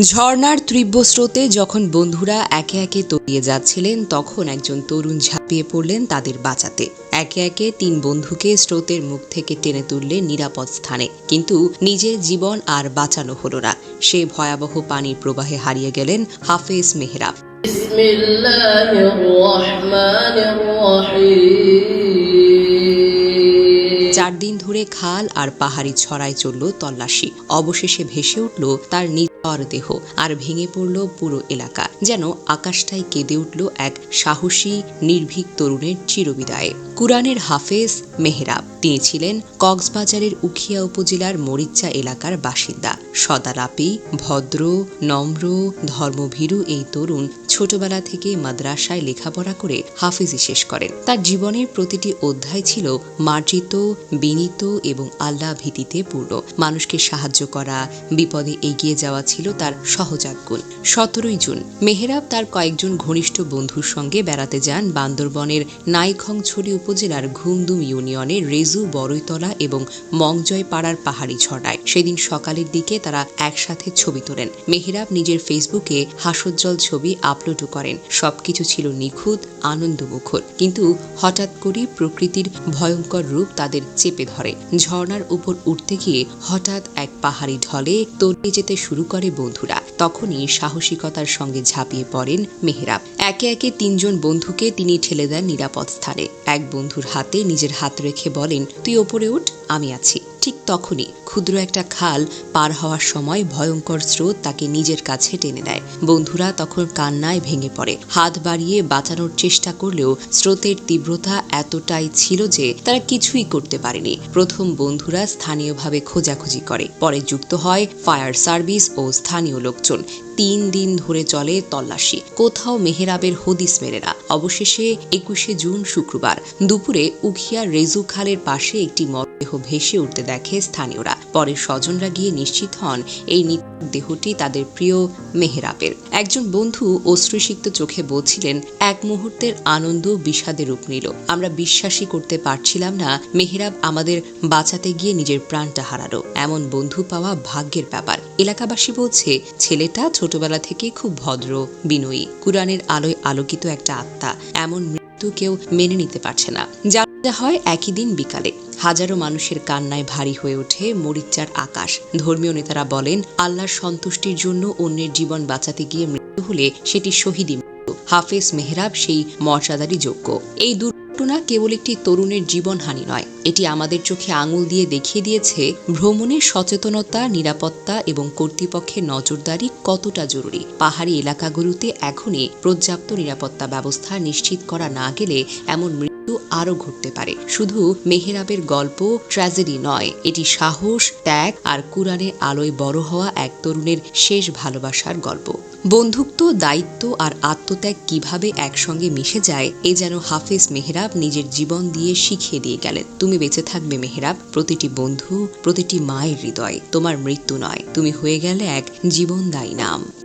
ঝর্নার তীব্র স্রোতে যখন বন্ধুরা একে একে তলিয়ে যাচ্ছিলেন তখন একজন তরুণ ঝাঁপিয়ে পড়লেন তাদের বাঁচাতে। একে একে তিন বন্ধুকে স্রোতের মুখ থেকে টেনে তুললে নিরাপদ স্থানে। কিন্তু নিজের জীবন আর বাঁচানো হলো না। সে ভয়াবহ পানির প্রবাহে হারিয়ে গেলেন হাফেজ মেহরাব। চার দিন ধরে খাল আর পাহাড়ি ছড়ায় চলল তল্লাশি। অবশেষে ভেসে উঠল তার নির্ভর দেহ আর ভেঙে পড়ল পুরো এলাকা, যেন আকাশটাই কেঁদে উঠল এক সাহসী, নির্ভীক তরুণের চিরবিদায়ে। কুরআনের হাফেজ মেহরাব। তিনি ছিলেন কক্সবাজারের উখিয়া উপজেলার মরিচ্চা এলাকার বাসিন্দা। সদালাপি, ভদ্র, নম্র, ধর্মভীরু এই তরুণ ছোটবেলা থেকে মাদ্রাসায় লেখাপড়া করে হাফিজি শেষ করেন। তার জীবনের প্রতিটি অধ্যায় ছিল মার্জিত, বিনীত এবং আল্লাহ ভীতিতে পূর্ণ। মানুষকে সাহায্য করা, বিপদে এগিয়ে যাওয়া ছিল তার সহজাত গুণ। সতেরোই জুন, মেহেরাব তার কয়েকজন ঘনিষ্ঠ বন্ধুর সঙ্গে বেড়াতে যান বান্দরবনের নাইখংছড়ি উপজেলার ঘুমদুম ইউনিয়নের রেজু বড়ইতলা এবং মংজয় পাড়ার পাহাড়ি ছড়ায় সেদিন সকালের দিকে তারা একসাথে ছবি তোলেন। মেহেরাব নিজের ফেসবুকে হাসোজ্জ্বল ছবি আপলোডও করেন। সবকিছু ছিল নিখুঁত, আনন্দমুখর। কিন্তু হঠাৎ করেই প্রকৃতির ভয়ঙ্কর রূপ তাদের চেপে ধরে। ঝর্ণার উপর উঠতে গিয়ে হঠাৎ এক পাহাড়ি ঢলে তলিয়ে যেতে শুরু করে বন্ধুরা। তখনই সাহসিকতার সঙ্গে ঝাঁপিয়ে পড়েন মেহরাব। একে একে তিনজন বন্ধুকে তিনি ঠেলে দেন নিরাপদ স্থানে। এক বন্ধুর হাতে নিজের হাত রেখে বলেন, তুই ওপরে উঠ, আমি আছি। ঠিক তখনই ক্ষুদ্র একটা খাল পার হওয়ার সময় ভয়ঙ্কর স্রোত তাকে নিজের কাছে টেনে নেয়। বন্ধুরা তখন কান্নায় ভেঙে পড়ে। হাত বাড়িয়ে বাঁচানোর চেষ্টা করলেও স্রোতের তীব্রতা এতটাই ছিল যে তারা কিছুই করতে পারেনি। প্রথম বন্ধুরা স্থানীয়ভাবে খোঁজাখুঁজি করে। পরে যুক্ত হয় ফায়ার সার্ভিস ও স্থানীয় লোকজন। তিন দিন ধরে চলে তল্লাশি। কোথাও মেহেরাবের হদিস মেরেরা অবশেষে একুশে জুন শুক্রবার দুপুরে উখিয়া রেজু খালের পাশে একটি মরদেহ ভেসে উঠতে দেখে স্থানীয়রা। পরে স্বজনরা গিয়ে নিশ্চিত হন, এই দেহটি তাদের প্রিয় মেহেরাবের। একজন বন্ধু অশ্রুসিক্ত চোখে বলছিলেন, এক মুহূর্তের আনন্দ বিষাদে রূপ নিল। আমরা বিশ্বাসই করতে পারছিলাম না মেহেরাব আমাদের বাঁচাতে গিয়ে নিজের প্রাণটা হারালো। এমন বন্ধু পাওয়া ভাগ্যের ব্যাপার। এলাকাবাসী বলছে, ছেলেটা ছোটবেলা থেকে খুব ভদ্র, বিনয়ী। কুরআনের আলোয় আলোকিত একটা আত্মা। এমন মৃত্যু কেউ মেনে নিতে পারছে না। যা হয় একই দিন বিকালে। হাজারো মানুষের কান্নায় ভারী হয়ে ওঠে মরিচ্চার আকাশ। ধর্মীয় নেতারা বলেন, আল্লাহর সন্তুষ্টির জন্য অন্যের জীবন বাঁচাতে গিয়ে মৃত্যু হলে সেটি শহীদী মৃত্যু। হাফেজ মেহরাব সেই মর্যাদারই যোগ্য। এই দুর্ঘটনা কেবল একটি তরুণের জীবনহানি নয়, এটি আমাদের চোখে আঙুল দিয়ে দেখিয়ে দিয়েছে ভ্রমণের সচেতনতা, নিরাপত্তা এবং কর্তৃপক্ষের নজরদারি কতটা জরুরি। পাহাড়ি এলাকাগুলোতে এখনই পর্যাপ্ত নিরাপত্তা ব্যবস্থা নিশ্চিত করা না গেলে এমন আরও ঘটতে পারে। শুধু মেহেরাবের গল্প ট্র্যাজেডি নয়, এটি সাহস, ত্যাগ আর কুরআনের আলোয় বড় হওয়া এক তরুণের শেষ ভালোবাসার গল্প। বন্ধুত্ব, দায়িত্ব আর আত্মত্যাগ কীভাবে একসঙ্গে মিশে যায়, এ যেন হাফেজ মেহরাব নিজের জীবন দিয়ে শিখিয়ে দিয়ে গেলেন। তুমি বেঁচে থাকবে মেহরাব, প্রতিটি বন্ধু, প্রতিটি মায়ের হৃদয়, তোমার মৃত্যু নয়, তুমি হয়ে গেলে এক জীবনদায়ী নাম।